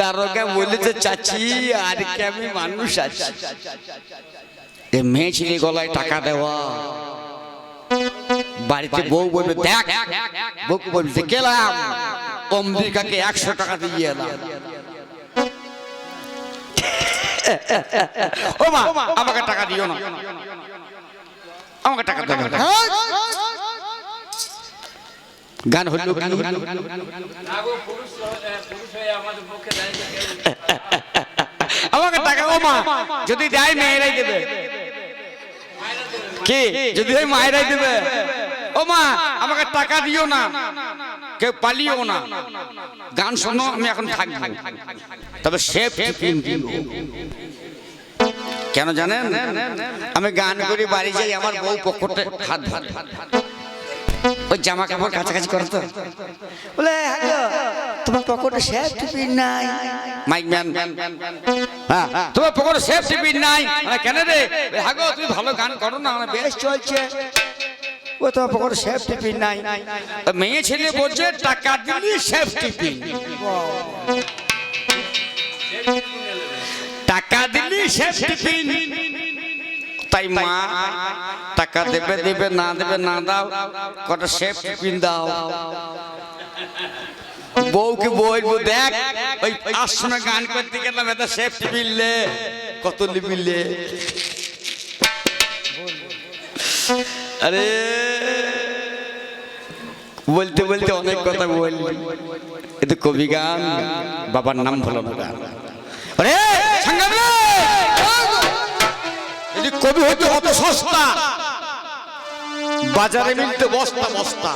দারোগা বলেছে, চাচি, আর কি আমি মানুষ আছি? এ মেয়ে ছেলে গলায় টাকা দেওয়া। বাড়িতে বউ বলবে, দেখ বউ বলবে গেলাম, অম্বিকাকে একশো টাকা দিয়ে এলাম। ও মা, আমাকে টাকা দিও না। আমাকে টাকা দেবে। গান গান হলো আমাকে টাকা ও মা যদি দেয় মেয়েরাই দেবে। কি? যদি দেয় মায়েরাই দেবে। ও মা আমাকে টাকা দিও না। কেউ পালিও না। গান শোনো আমি এখন থাকব। তবে সেফ কেন জানেন? আমি গান করি বাড়ি যাই আমার বউ পক্ষতে হাত ভাত ওই জামা কাপড় কাছাকাছি করো তো। বলে হ্যাঁ গো, তোমার পকেটে সেফ টিফিন নাই। মাইক ম্যান হ্যাঁ তোমার পকেটে সেফ টিফিন নাই। মানে কেন রে? হ্যাঁ তুমি ভালো গান করো না মানে বেশ চলছে। ও তোমার পকেটে সেফ টিফিন নাই। মেয়ে ছেলে বলছে টাকা দিলি সেফ টিফিন টাকা দিলি সেফ টিফিন তাই মা টাকা দেবে দেবে না দেবে না দাও। কটা সেফ টিফিন দাও। বউকে বলব দেখ ওই আসমে গান করতে গেলাম এটা সেফ টিফিন লে কত লিবিলে আরে বলতে বলতে অনেক কথা বললি। এটা কবি গান বাবার নাম হলো না গান। আরে! যদি কবি হইতে কত সস্তা। বাজারে মিলতে বস্তা বস্তা।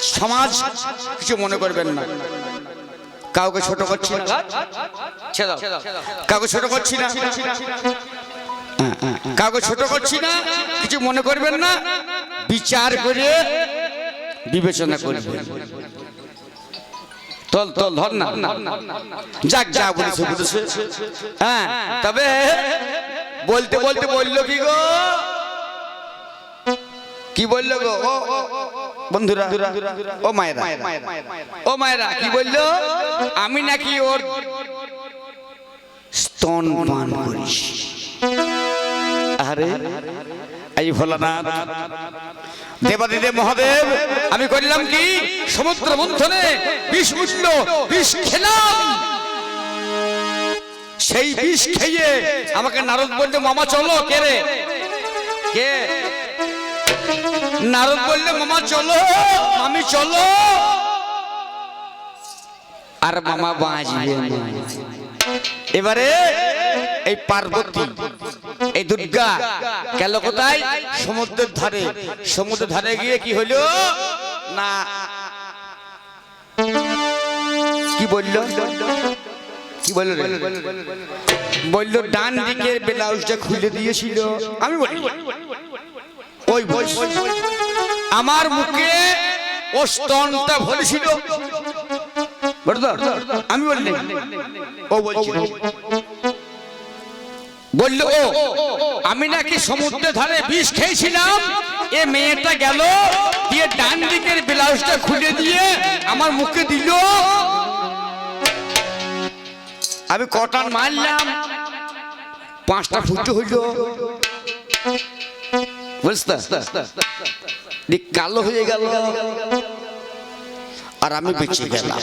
আজ সমাজ কিছু মনে করবেন না। কাউকে ছোট করছি না। কাউকে ছোট করছি না। কাউকে ছোট করছি না কিছু মনে করবেন না। বিচার করে বিবেচনা করবেন। তল তল ধর না। যাক যা বলেছে বলেছে। হ্যাঁ তবে বলতে বলতে বলল কি গো? কি বলল গো? ও বন্ধুরা, ও মায়েরা ও মায়েরা, কি বলল? আমি নাকি ওর স্তন পান করিস আরে, এই ভোলানাথ দেবাদিদেব মহাদেব, আমি করলাম কি? সমুদ্র মন্থনে বিষ উঠল, বিষ খেলাম। সেই বিষ খেয়ে আমাকে নারদ বললে মামা চলো, কে রে? কে? নারদ বললে, মামা, চলো আমি চলো। আর মামা বাঁচবে এবারে এই পার্বতী, এই দুর্গা গেল কোথায়? সমুদ্রের ধারে। সমুদ্রের ধারে গিয়ে কি হলো? না। কি বলল? কি বলল বলল, ডান দিকের ব্লাউজটা খুলে দিয়েছিল। আমি বলি। ওই বই আমার মুখে ও স্তনটা ভরেছিল আমি বললি। ও বলছিল। বলল, ও, আমি নাকি সমুদ্রের ধারে বিষ খেয়েছিলাম। এ মেয়েটা গেল, দিয়ে ডান দিকের ব্লাউজটা খুলে দিয়ে আমার মুখে দিল। আমি কটান মারলাম, পাঁচটা ফুটো হইল। বুঝতে কালো হয়ে গেল। আর আমি বেঁচে গেলাম।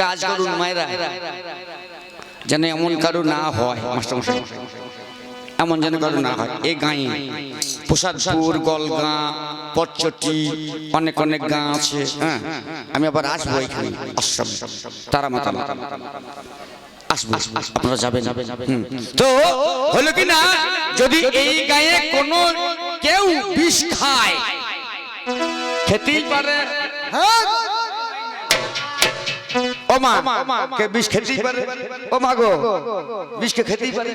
কাজ করুন মায়েরা, যেন এমন কারও না হয়, মাস্টারমশাই। এমন যেন কারও না হয়। এই গাঁয়ে, প্রসাদপুর, গলগাঁ, পটচটি, অনেক অনেক গাঁ আছে হ্যাঁ? আমি আবার আসব এখানে, আশ্রম। তারা মাতা আসব। আপনারা যাবেন তো হলো কি না? যদি এই গায়ে কোনো কেউ বিষ খায় খেতেই পারে। ও মা কে বিষ খেতেই পারে। ও মা গো বিষকে খেতেই পারে?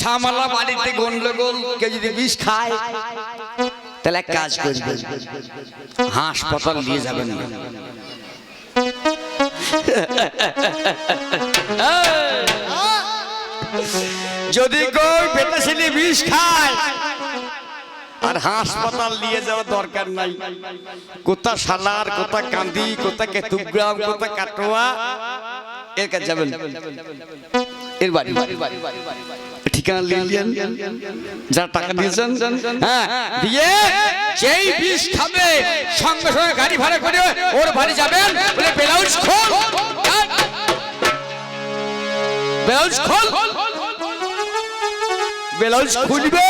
ঝামালা বাড়িতে গন্ডগোল কে যদি বিষ খায় তাহলে এক কাজ করবে। হাসপাতাল নিয়ে যাবেন না। যদি কেউ বেটা ছেলে, বিষ খায়। আর হাসপাতাল নিয়ে যাওয়ার দরকার নাই। কোথা সালার কোথা কান্দি, কোথা কেতুগ্রাম কোথা কাটোয়া। এর কাছে যাবেন। এর বাড়ি। ঠিকানা লিখলেন যারা টাকা দিয়েছেন হ্যাঁ দিয়ে যেই বিষ খাবে, সঙ্গে সঙ্গে গাড়ি ভাড়া করে ওর বাড়ি যাবেন। বলে ব্লাউজ খোল। ব্লাউজ খোল। ব্লাউজ খুলবে।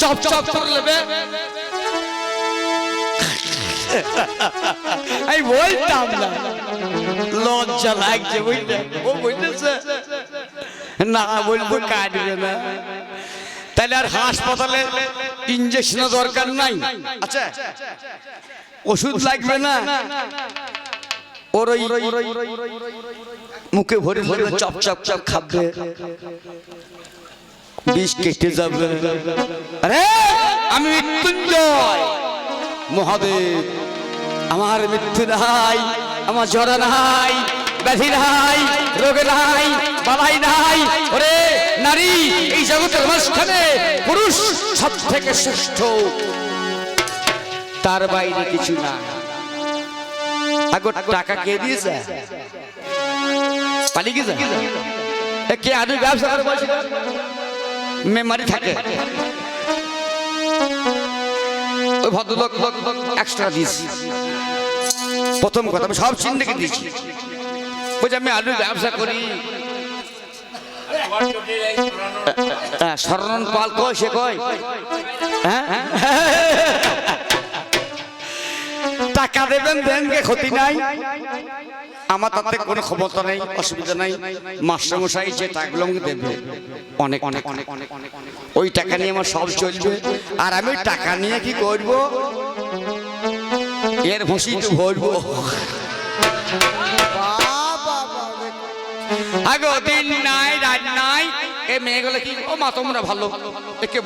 চপ চপ করে নেবে। আমি বলতাম না। লজ্জা লাগছে বুঝলে? ও বুঝতেছে না বলব কাটবে না। তাহলে আর হাসপাতালে ইঞ্জেকশন দরকার নাই। আচ্ছা। ওষুধ লাগবে না। ওর ওই মুখে ভরে ভরে চপ চপ চপ খাবে। বিষ কেটে যাবে। আরে, আমি মৃত্যুঞ্জয়। মহাদেব, আমার মৃত্যু নাই, আমার জ্বর নাই, ব্যাধি নাই, রোগ নাই, বালাই নাই। ওরে নারী, এই জগতের মাঝখানে পুরুষ সব থেকে শ্রেষ্ঠ। তার বাইরে কিছু না আগর টাকা কে দিয়েছে? পালিয়ে গেছে কে আদৌ ব্যবসা করে বলছে? মেমারি থাকে। ওই ভদ্রলোক একশো টাকা দিয়েছি। প্রথম কথা, আমি সব চিন্তাকে দিয়েছি। বলছি, আমি আলুর ব্যবসা করি। শরণ পাল কয়, সে কয়? হ্যাঁ? টাকা দেবেন, দেনকে ক্ষতি নাই। আমার তাতে কোনো ক্ষমতা নেই, অসুবিধা নাই। মাস্টারমশাই যে টাকাগুলো দেবে, অনেক অনেক অনেক অনেক অনেক ওই টাকা নিয়ে আমার সব চলবে। আর আমি টাকা নিয়ে কি করব? এর ভুসি তো ভরবো। নাই কি? মা, তোমরা ভালো। কি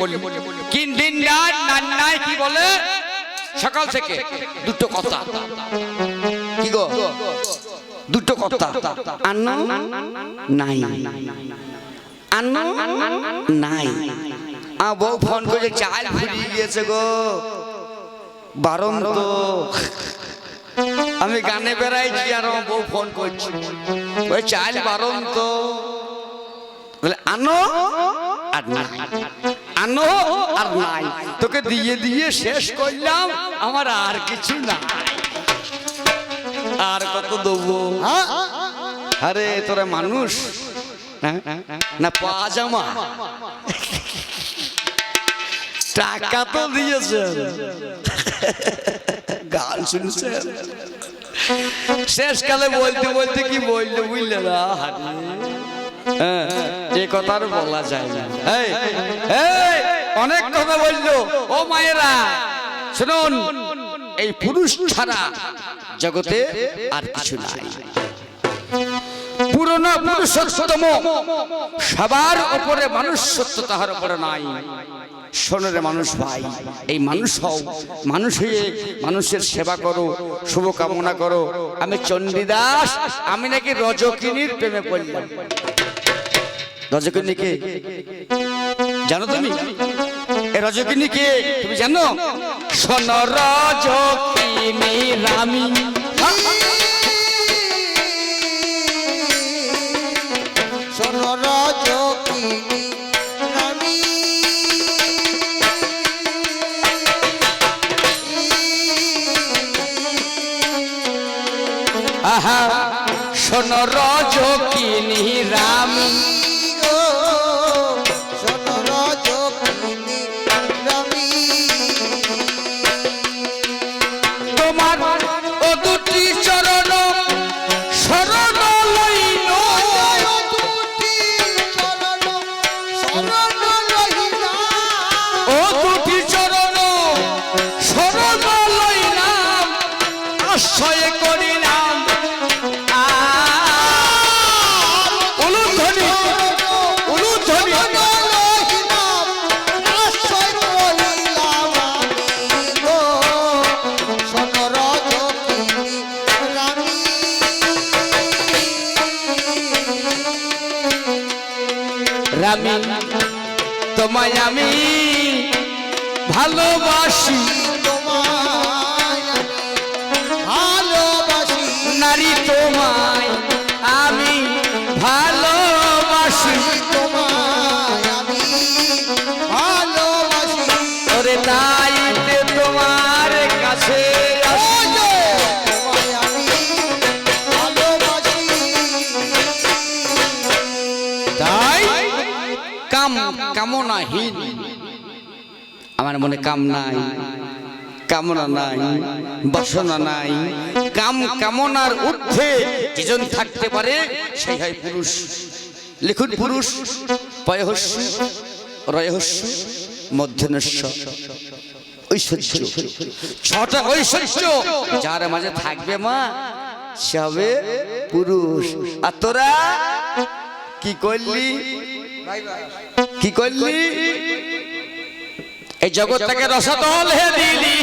বলে? সকাল থেকে দুটো কথা। কি গো? দুটো কথা। আন্ন নাই। আন্ন নাই। আ বউ ফোন করে চাল ফুরিয়ে গিয়েছে গো। বারণ তো আমি গানে বেড়াইছি আর আমার বউ ফোন করছি। ওই চাল বারণ তো বলে, আনো আর নাই। আনো আর নাই। তোকে দিয়ে দিয়ে শেষ করলাম, আমার আর কিছু না আর কত দেবো? আরে তোরা মানুষ? হ্যাঁ? না পাজামা। টাকা তো দিয়েছেন। গান শুনছেন? শেষকালে বলতে বলতে কি বলল বুঝলে না? হারি হ্যাঁ, এ কথা আর বলা যায় না। অনেক কথা বলল। ও মায়েরা শুনুন এই পুরুষ ছাড়া জগতে আর কিছু নাই। পুরনো পুরুষোত্তম সবার উপরে মানুষ তাহার উপরে নাই। সোনারে মানুষ ভাই, এই মানুষ হও, মানুষ হয়ে মানুষের সেবা করো, শুভকামনা করো। আমি চণ্ডীদাস, আমি নাকি রজকিনীর প্রেমে পড়লাম। রজকিনী কে? জানো তুমি? এ রজকিনী কে? তুমি জানো? সোন রজকিনী রানী সনরজকিনী রানী। আহা সোন রজকিনী রানী। গো রামি তোমায় আমি ভালোবাসি। আমার মনে কাম নাই, কামনা নাই, বাসনা নাই, কাম কামনার ঊর্ধ্বে যেজন থাকতে পারে, সেই হয় পুরুষ। লিখুন পুরুষ, পয়হস্য, রয়হস্য, মধ্যনস্য। ঐশ্বর্য। ছটা ঐশ্বর্য যার মাঝে থাকবে মা, সে হবে পুরুষ। আর তোরা কি করলি? কি করলি? এই জগৎটাকে রসাতল হে দিলি।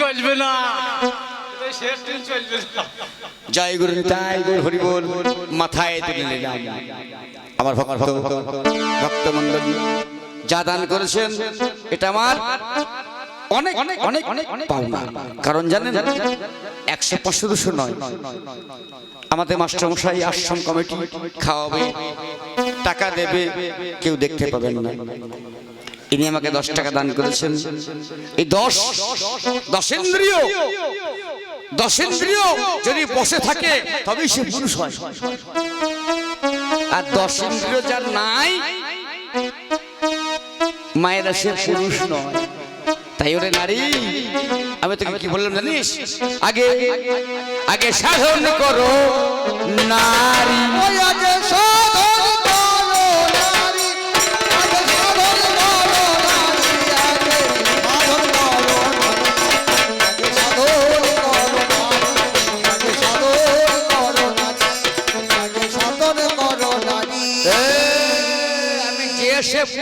চলবে না জয় গুরু তাই গুরু হরি বল, মাথায় তুলে নিলাম। আমার ভক্ত ভক্ত মন্ডলী যা দান করেছেন, এটা আমার অনেক অনেক অনেক অনেক পাওনা। কারণ জানেন একশো পাঁচশো দুশো নয়। আমাদের মাস্টারমশাই আশ্রম কমিটি, খাওয়াবে, টাকা দেবে, কেউ দেখতে পাবেন না। ইনি আমাকে দশ টাকা দান করেছেন। এই দশ দশেন্দ্রীয় দশেন্দ্রীয় যদি বসে থাকে, তবেই সে পুরুষ হয়। আর দশেন্দ্রীয় যার নাই, মায়েরা সে পুরুষ নয়। তাই ওরে নারী আমি তোকে কি বললাম জানিস? আগে আগে সাধন করো নারী। আগে সাধন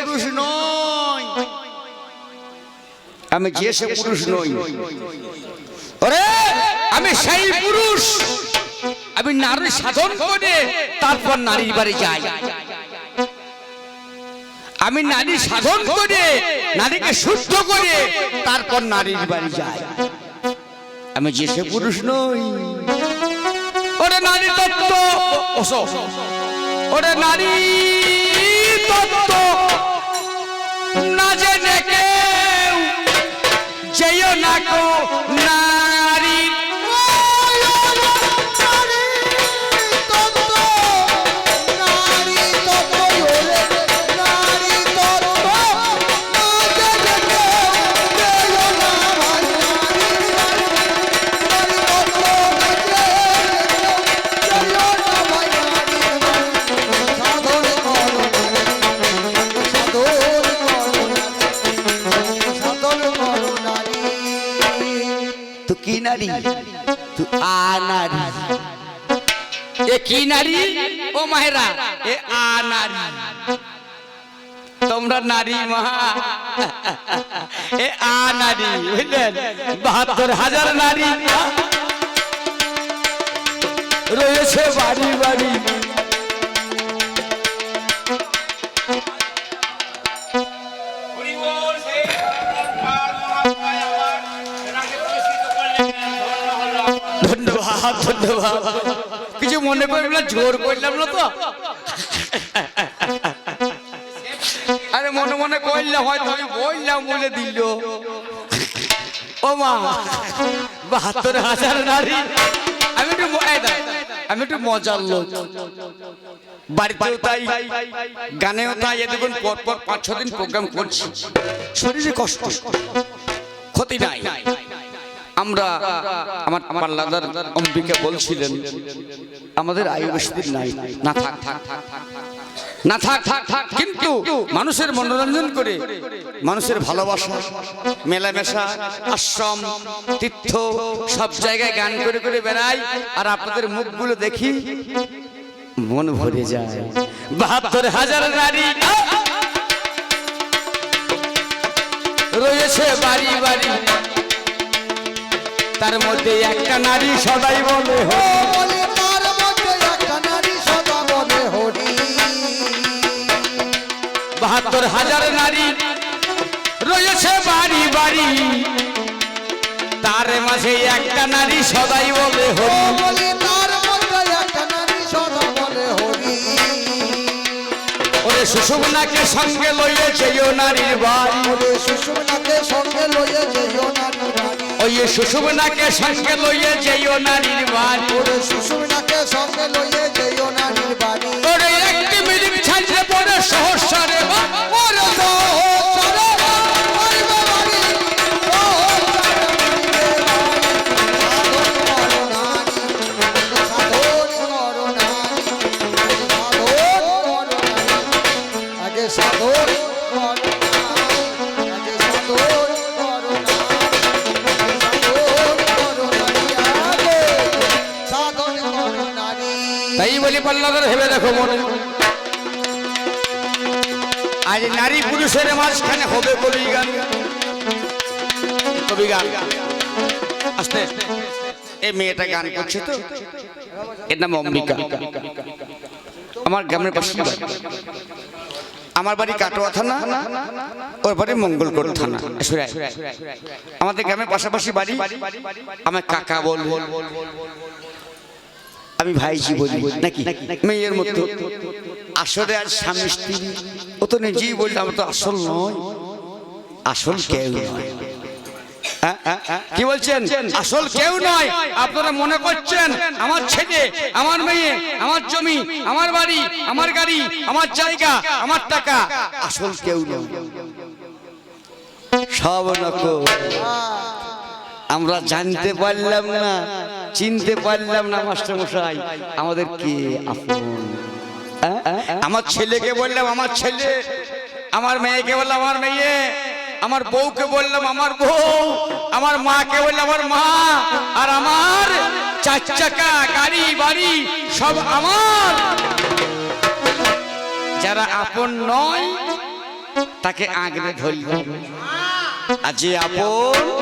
পুরুষ নই আমি যে সে পুরুষ নই। ওরে, আমি সেই পুরুষ। আমি নারী সাধন করে তারপর নারীর বাড়ি যাই। আমি নারী সাধন করে, নারীকে শুদ্ধ করে তারপর নারীর বাড়ি যাই। আমি যে সে পুরুষ নই। ওরে নারী তত্ত্ব ওরে নারী তত্ত্ব, না কেউ যেও না কো তো কি নারী? তু আ নারী। এ কি নারী? ও মাহেরা, এ আ নারী। তোমরা নারী মহা। এ আ নারী, বুঝলেন? বাহাত্তর হাজার নারী। রয়েছে বাড়ি বাড়ি। কিছু মনে করবে না, জোর করলাম না তো। আরে মনে মনে কইলে হয়তো আমি বললাম বলে দিল। ও মা, বাহাত্তর হাজার নারী। আমি একটু আমি একটু মজার লোক। বাড়িতেও তাই, গানেও তাই এতক্ষণ পর পর পাঁচ ছ দিন প্রোগ্রাম করছি। শরীরে কষ্ট, ক্ষতি নাই। আমরা আমার পাল্লাদার অম্বিকা বলছিলেন, আমাদের আয়ু বেশি দিন নাই, না থাক থাক। না থাক থাক থাক, কিন্তু মানুষের মনোরঞ্জন করে, মানুষের ভালোবাসা, মেলামেশা, আশ্রম, তীর্থ, সব জায়গায় গান করে করে বেড়াই, আর আপনাদের মুখগুলো দেখি মন ভরে যায় বাহাত্তর হাজার নারী রয়েছে বাড়ি বাড়ি তার মধ্যে একটা নারী সবাই বলে হো বলে তার মধ্যে একটা নারী সদা বলে হরি। বাহাত্তর হাজার নারী রয়েছে বাড়ি বাড়ি। তার মাঝে একটা নারী সদাই বলে হরি। তার মধ্যে একটা নারী সদা বলে হরি। ওরে সুষুমনাকে সঙ্গে লইয়ে যেও নারীর বাড়ি। বলে সুষুমনাকে সঙ্গে লইয়ে যেও নারী ওই সুষুমনাকে সঙ্গে লইয়ে যেও নারীর বাড়ি। ওরে সুষুমনাকে সঙ্গে লইয়ে যেও নারীর বাড়ি। ওরে একটি মিনিট ছাড়লে পরে সহস্রে বা পরে মারিবে আজ নারী পুরুষের মাঝখানে হবে কবি গান। কবি গান। আস্তে। এই মেয়েটা গান করছে তো। এর নাম অম্বিকা। আমার গ্রামের পাশে আমার বাড়ি কাটোয়া থানা, ওর বাড়ি মঙ্গলকোট থানা। আমাদের গ্রামের পাশাপাশি বাড়ি। আমার কাকা বল। আমি ভাইজি বলি নাকি? মেয়ের মতো। আসলে আজ স্বামী স্ত্রী ও তো নিজেই বললে আমার তো আসল নয়। আসল কেউ নয়। হ্যাঁ, হ্যাঁ, হ্যাঁ, কি বলছেন? আসল কেউ নয়। আপনারা মনে করছেন? আমার ছেলে আমার মেয়ে আমার জমি আমার বাড়ি আমার গাড়ি আমার জায়গা আমার টাকা। আসল কেউ নয়। সব নকল। আমরা জানতে পারলাম না। চিনতে পারলাম না, মাস্টারমশাই। আমাদের কে আপন? আমার ছেলেকে বললাম, আমার ছেলে। আমার মেয়েকে বললাম, আমার মেয়ে। আমার বউকে বললাম, আমার বউ। আমার মাকে বললাম, আমার মা। আর আমার চার চাকা, গাড়ি, বাড়ি সব আমার। যারা আপন নয়, তাকে আঁকড়ে ধরলাম আর যে আপন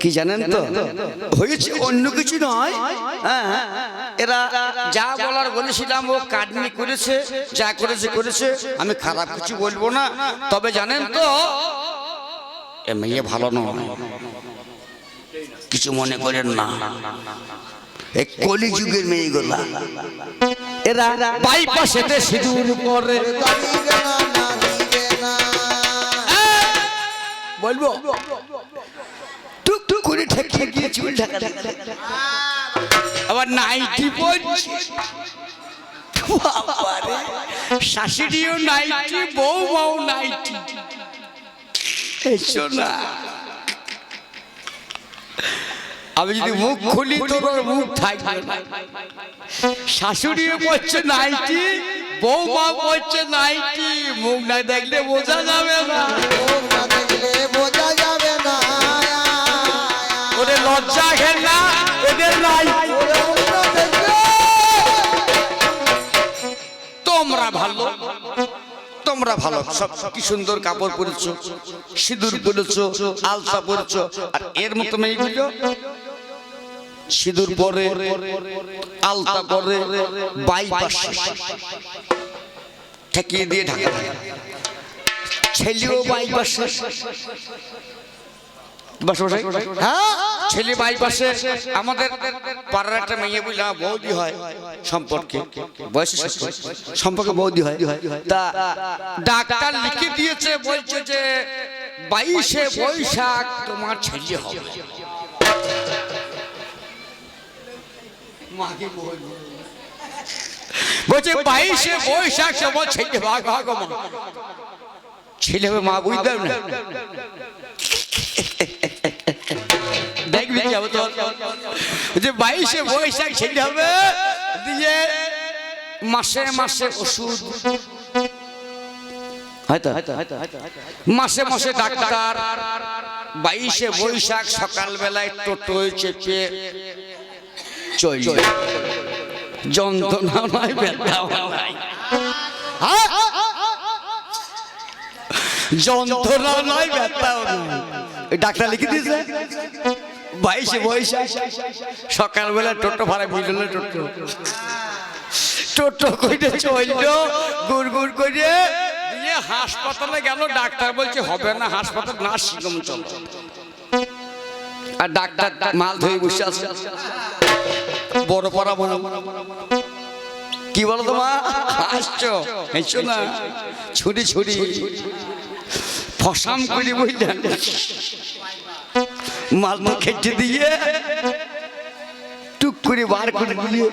কি জানেন তো? হয়েছে অন্য কিছু নয়। হ্যাঁ, এরা যা বলার বলেছিলাম ও কাটনি করেছে করেছে করেছে। আমি খারাপ কিছু বলব না। তবে জানেন তো মেয়ে ভালো নয়। কিছু মনে করেন না। এই কলিযুগের মেয়েগুলা। এরা বাইপাসেতে সিঁদুর না। বলব? টুক টুক করে ঠেকিয়ে গিয়ে চুল ঢাকা। আবার নাইটি বাবারে, শাশুড়িও নাইটি বউ বউ নাইটি না। আমি যদি মুখ খুলি তোর মুখ থাকবে না। শাশুড়িও পড়ছে নাইটি বউ মা পড়ছে নাইটি। মুখ না দেখলে বোঝা যাবে না। মুখ না দেখলে বোঝা যাবে না। ওদের লজ্জা এদের নাই। তোমরা ভালো তোমরা ভালো। সব কি সুন্দর কাপড় পরেছো সিঁদুর পরেছো আলতা পরেছো আর এর মতো মেয়েগুলো সিঁদুর পরে, আলতা পরে, বাইপাস। ঠেকিয়ে দিয়ে ঢাকা ছেলেও বাইপাসে। হ্যাঁ? ছেলে বাইপাসে। আমাদের পাড়ার একটা মেয়ে বুঝলা বৌদি হয় সম্পর্কে। সম্পর্কে বৌদি হয়। তা ডাক্তার লিখে দিয়েছে, বলছে যে, বাইশে বৈশাখ তোমার ছেলে হবে। বলছে বাইশে বৈশাখ তোমার ছেলে ভাগ ভাগ ছেলে মা বুঝতে না দেখবি যাব তো যে বাইশে বৈশাখ ছেলে হবে দিয়ে মাসে মাসে ওষুধ মাসে মাসে ডাক্তার বাইশে বৈশাখ সকালবেলায় টোটোয় চেপে চল। যন্ত্রণা নয় ব্যথা যন্ত্রণা নয় এই ডাক্তার লিখে দিয়েছে। বাইশে বৈশাখ। সকালবেলা টোটো ভাড়া বিডলে টোটো। টোটো কইতে চলল, গুড় গুড় করে দিয়ে হাসপাতালে গেল। ডাক্তার বলছে, হবে না, হাসপাতাল না শিগম চল। আর ডাক্তার মাল ধরে বসে আছে। বড় পড়া কি বলো তোমা হাসছো? হেসো না? ছুরি ছুরি। ফসাম করে বইলেন মাল তো খেটে দিয়ে টুক করে বার করে দিয়ে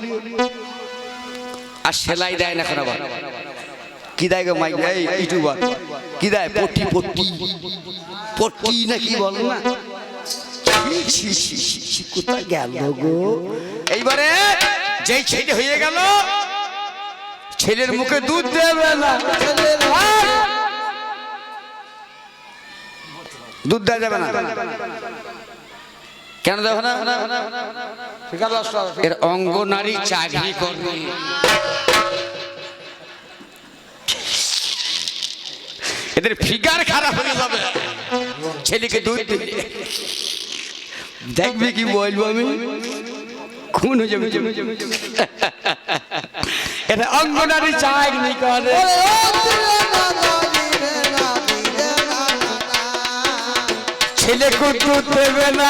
আর সেলাই দেয় না এখন আবার। কি দেয় গো মাইক এই ইউটিউবার কি দেয়? পট্টি পট্টি। পট্টি না কি বল না কোথায় গেল গো? এইবারে যেই ছেলে হয়ে গেল, ছেলের মুখে দুধ দেবে না দুধ দেওয়া যাবে না? কেন দেবে না? এর অঙ্গনারী চাকরি করবে। এদের ফিগার খারাপ হয়ে যাবে। ছেলেকে দুধ দেখবি কি বলব আমি? খুন হয়ে যাবে এটা অঙ্গনারী চাকরি করে ছেলে কুটু না না না না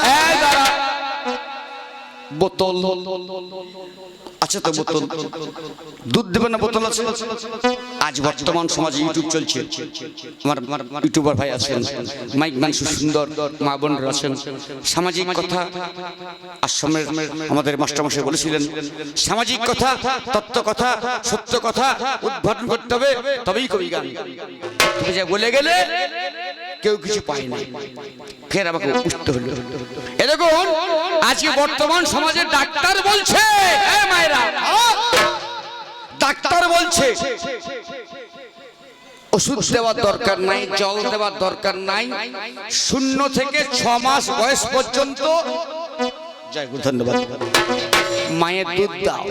না না। দেবে না। বোতল আছে তো বোতল? দুধ দেবে না বোতল আছে? আজ বর্তমান সমাজে ইউটিউব চলছে। আমার ইউটিউবার ভাই আছেন মাইক মান সুন্দর মা বোনরা আছেন সামাজিক কথা আশ্রমের আমাদের মাস্টারমশাই বলেছিলেন সামাজিক কথা তত্ত্ব কথা সত্য কথা উদ্ঘাটন করতে হবে তবেই কবি গান। তুমি যা বলে গেলে কেউ কিছু পায় ফের আমাকে উঠতে হলো এ দেখুন, আজকে বর্তমান সমাজের ডাক্তার বলছে ডাক্তার বলছে, ওষুধ দেওয়ার দরকার নাই, জল দেওয়ার দরকার নাই, শূন্য থেকে ছ মাস বয়স পর্যন্ত। মায়ের দুধ দাও।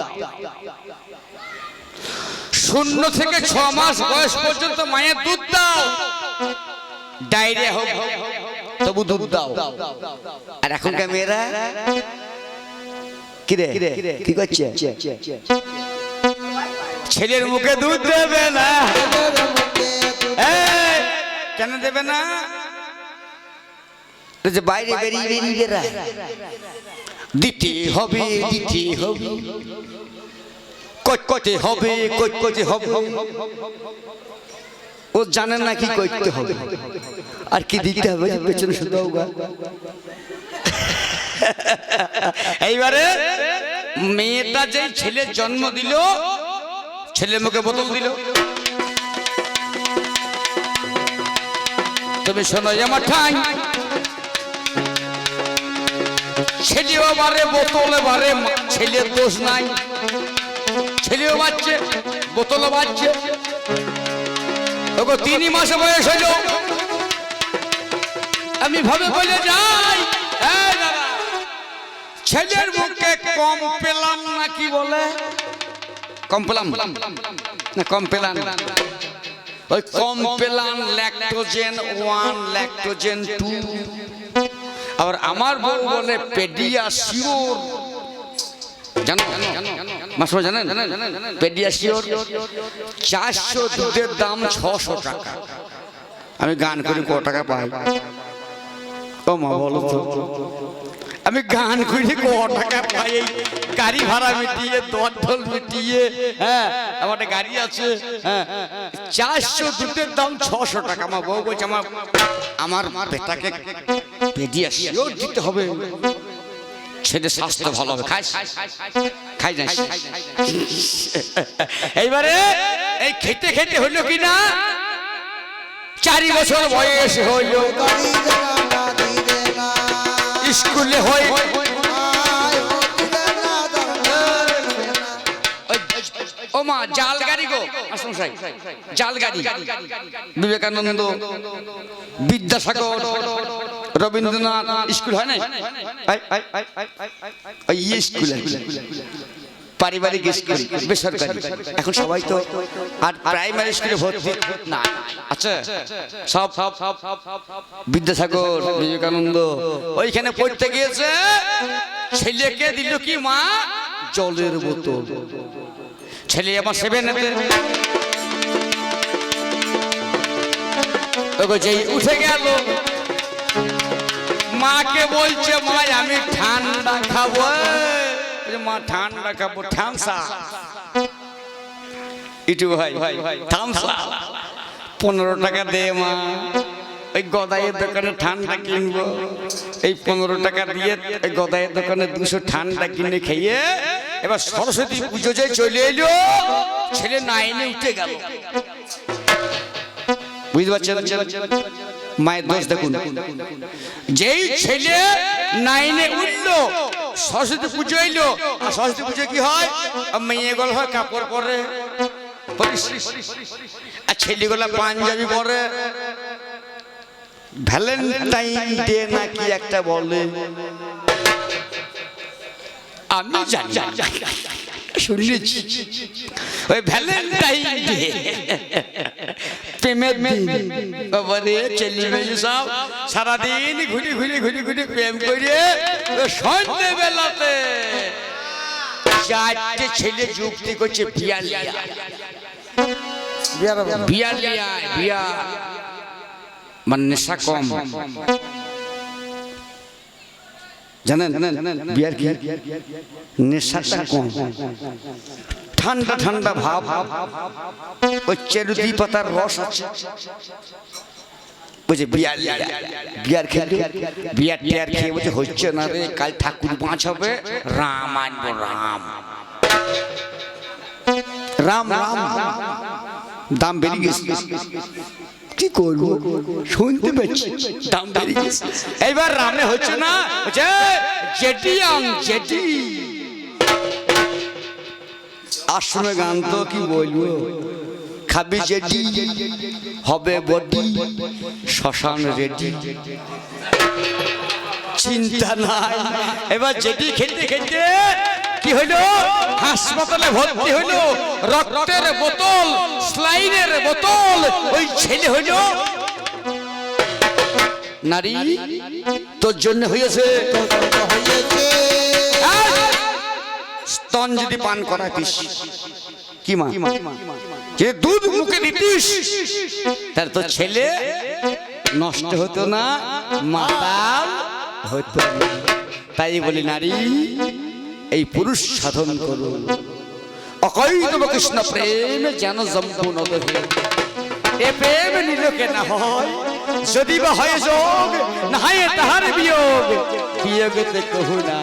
শূন্য থেকে ছ মাস বয়স পর্যন্ত মায়ের দুধ দাও। ডায়রিয়া হোক। তবু দুধ দাও। আর এখনকার মেয়েরা কিরে? কি করছে? ছেলের মুখে দুধ দেবে না। কেন দেবে না? যে বাইরে বেরিয়ে বেরিয়ে বেরা দিতে হবে দিতে হবে। কটকটে হবে কটকটে হবে। ও জানে না কি করতে হবে। আর কি দিতে হবে পেছনে শুধু। এইবারে মেয়েটা যে ছেলের জন্ম দিল ছেলে মুখে বোতল দিল। তুমি শোনো আমার ঠাই ছেলেও বারে বোতলে বারে ছেলের দোষ নাই। ছেলেও বাচ্চে বোতলও বাচ্চে ওগো তিনই মাসে বয়স হইল আমি ভাবে বলে যাই ছেলের মুখে কম পেলাম না কি বলে? কম পেলাম? না, কম পেলাম। ওই Complan Lactogen one Lactogen two আবার আমার বউ বলে পেডিয়াশিওর। জানো? মাস্টার জানেন? পেডিয়াশিওর চারশো দুধের দাম ছশো টাকা। আমি গান করি ক টাকা পাই? ও মা, বলো তো। আমি গান করি ক টাকা পাই? এই গাড়ি ভাড়া মিটিয়ে দরঢল মিটিয়ে হ্যাঁ আমার একটা গাড়ি আছে হ্যাঁ। চারশো দুধের দাম ছশো টাকা। আমার বউ বলছে, আমার আমার বেটাকে পেডিয়াশিওর দিতে হবে। ছেলে স্বাস্থ্য ভালো হবে। খাই খাই যাস এইবারে এই খেতে খেতে হইল কি না? চারি বছর বয়স হইল। না না স্কুলে হই ও না না। ওই জাল গাড়ি। গো জাল গাড়ি। বিবেকানন্দ বিদ্যাসাগর। রবীন্দ্রনাথ স্কুল হয় না ইয়ে স্কুল পারিবারিক স্কুল বেসরকারি এখন সবাই তো আর প্রাইমারি স্কুলে ভর্তি না আচ্ছা সব সব সব বিদ্যাসাগর বিবেকানন্দ ওইখানে পড়তে গিয়েছে ছেলেকে দিল কি মা জলের বোতল ছেলে আমার সেভেন যেই উঠে গেল মাকে বলছে মা আমি ঠান্ডা খাব। মা, ঠান্ডা খাব ঠামসা ইটু ভাই ঠামসা পনেরো টাকা দে, মা। ওই গদাইয়ের দোকানে ঠান্ডা কিনবো। এই পনেরো টাকা দিয়ে ওই গদাইয়ের দোকানে দুশো ঠান্ডা কিনে খেয়ে এবার সরস্বতী পুজো যে চলে এলো, ছেলে নাইনে উঠে গেল। বুঝতে পারছেন? মায়ের দোষ দেখুন। যেই ছেলে নাইনে উঠল সরস্বতী পুজো এলো সরস্বতী পুজো কি হয়? আর মেয়েগুলো হয় কাপড় পরে আর ছেলেগুলো পাঞ্জাবি পরে। ভ্যালেন্টাইন ডে নাকি একটা বলে। আমি জানি শুনেছি। ওই ভ্যালেন্টাইন ডে প্রেমের বাবারে ছেলে মেয়ে সব। সারাদিন ঘুরে ঘুরে ঘুরে ঘুরে প্রেম করে সন্ধ্যে বেলাতে চারটে ছেলে যুক্তি করছে বিয়া। মানে নেশা কম। জানেন বিয়ার কি? নেশাটা কম। ঠান্ডা ঠান্ডা ভাব। ওই চেরুদি পাতার রস আছে। বলছে, বিয়ার বিয়ার খেলে বিয়ার টিয়ার খেয়ে বলছে, হচ্ছে না রে, কাল ঠাকুর পাঁচ হবে রাম আনব, রাম। রাম রাম দাম বেড়ে গেছে। কি করব? শুনতে পাচ্ছি দাম বেড়ে গেছে। এইবার রামে হচ্ছে না জেটি আং জেটি। আসলে গান তো কি বলব? খাবি জেটি হবে বডি শ্মশান রেডি চিন্তা নাই। এবার যেটি খেলতে খেলতে কি হইল? হাসপাতালে ভর্তি হইল। রক্তের বোতল, স্লাইনের বোতল, ওই ছেলে হইল। নারী, তোর জন্য হয়েছে হয়েছে স্তন যদি পান করা দিস কি মা? যে দুধ মুখে দিতিস তার তো ছেলে নষ্ট হতো না মাতাল হতো না। তাই বলি নারী এই পুরুষ সাধন করুন অকৈতব কৃষ্ণ প্রেম যেন নদহে এ প্রেম নিলোকে না হয় যদি বা হয় যোগ না হয় তাহার বিয়োগ। বিয়োগতে কহু না।